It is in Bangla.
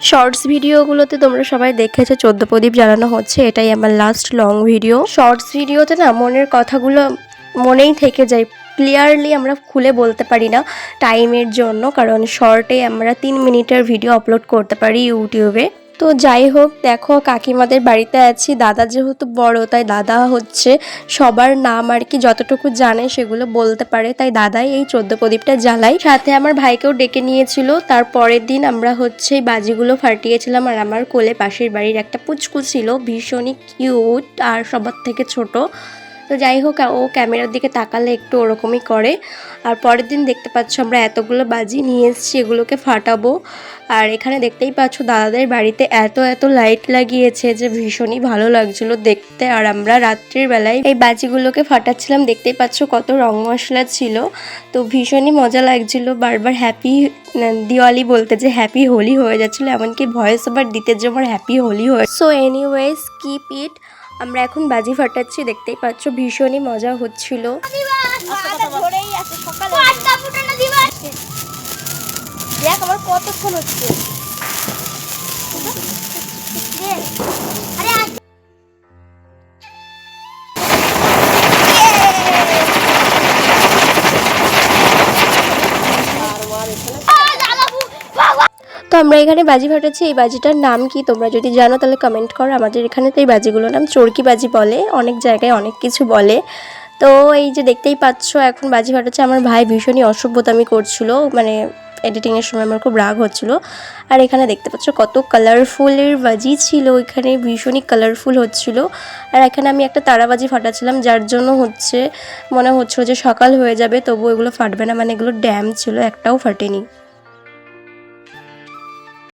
শর্টস ভিডিওগুলোতে তোমরা সবাই দেখেছ, চোদ্দ প্রদীপ জ্বালানো হচ্ছে, এটাই আমার লাস্ট লং ভিডিও শর্টস ভিডিওতে না মনের কথাগুলো মনেই থেকে যায়। ক্লিয়ারলি আমরা খুলে বলতে পারি না টাইমের জন্য, কারণ শর্টে আমরা তিন মিনিটের ভিডিও আপলোড করতে পারি ইউটিউবে তো যাই হোক, দেখো কাকিমাদের বাড়িতে আছি। দাদা যেহেতু বড়, তাই দাদা হচ্ছে সবার নাম আর কি যতটুকু জানে সেগুলো বলতে পারে। তাই দাদাই এই চোদ্দ প্রদীপটা জ্বালাই। সাথে আমার ভাইকেও ডেকে নিয়েছিল। তার পরের দিন আমরা হচ্ছে এই বাজিগুলো ফাটিয়েছিলাম আর আমার কোলে পাশের বাড়ির একটা পুচকু ছিল। ভীষণই কিউট আর সবার থেকে ছোট। তো যাই হোক, ও ক্যামেরার দিকে তাকালে একটু ওরকমই করে। আর পরের দিন দেখতে পাচ্ছ আমরা এতগুলো বাজি নিয়ে এসেছি, এগুলোকে ফাটাবো। আর এখানে দেখতেই পাচ্ছ দাদাদের বাড়িতে এত এত লাইট লাগিয়েছে যে ভীষণই ভালো লাগছিল দেখতে। আর আমরা রাত্রির বেলায় এই বাজিগুলোকে ফাটাচ্ছিলাম, দেখতেই পাচ্ছ কত রং মশলা ছিল। তো ভীষণই মজা লাগছিল, বারবার হ্যাপি দিওয়ালি বলতে যে হ্যাপি হোলি হয়ে যাচ্ছিল, এমনকি ভয়েস ওভার দিতে যে আমার হ্যাপি হোলি হয়ে সো এনিওয়েজ কিপ ইট আমরা এখন বাজি ফাটাচ্ছি দেখতেই পাচ্ছ ভীষণই মজা হচ্ছিল। দেখ আমার কতক্ষণ হচ্ছে। তো আমরা এখানে বাজি ফাটাচ্ছি। এই বাজিটার নাম কি তোমরা যদি জানো তাহলে কমেন্ট করো। আমাদের এখানে তো এই বাজিগুলোর নাম চরকি বাজি বলে। অনেক জায়গায় অনেক কিছু বলে। তো এই যে দেখতেই পাচ্ছ, এখন বাজি ফাটাচ্ছে। আমার ভাই ভীষণই অসভ্যতামি করছিল। মানে এডিটিংয়ের সময় আমার খুব রাগ হচ্ছিল। আর এখানে দেখতে পাচ্ছ কত কালারফুলের বাজি ছিল। এখানে ভীষণই কালারফুল হচ্ছিল। আর এখানে আমি একটা তারাবাজি ফাটাচ্ছিলাম, যার জন্য হচ্ছে মনে হচ্ছিল যে সকাল হয়ে যাবে, তবু এগুলো ফাটবে না। মানে এগুলো ড্যাম ছিল, একটাও ফাটেনি।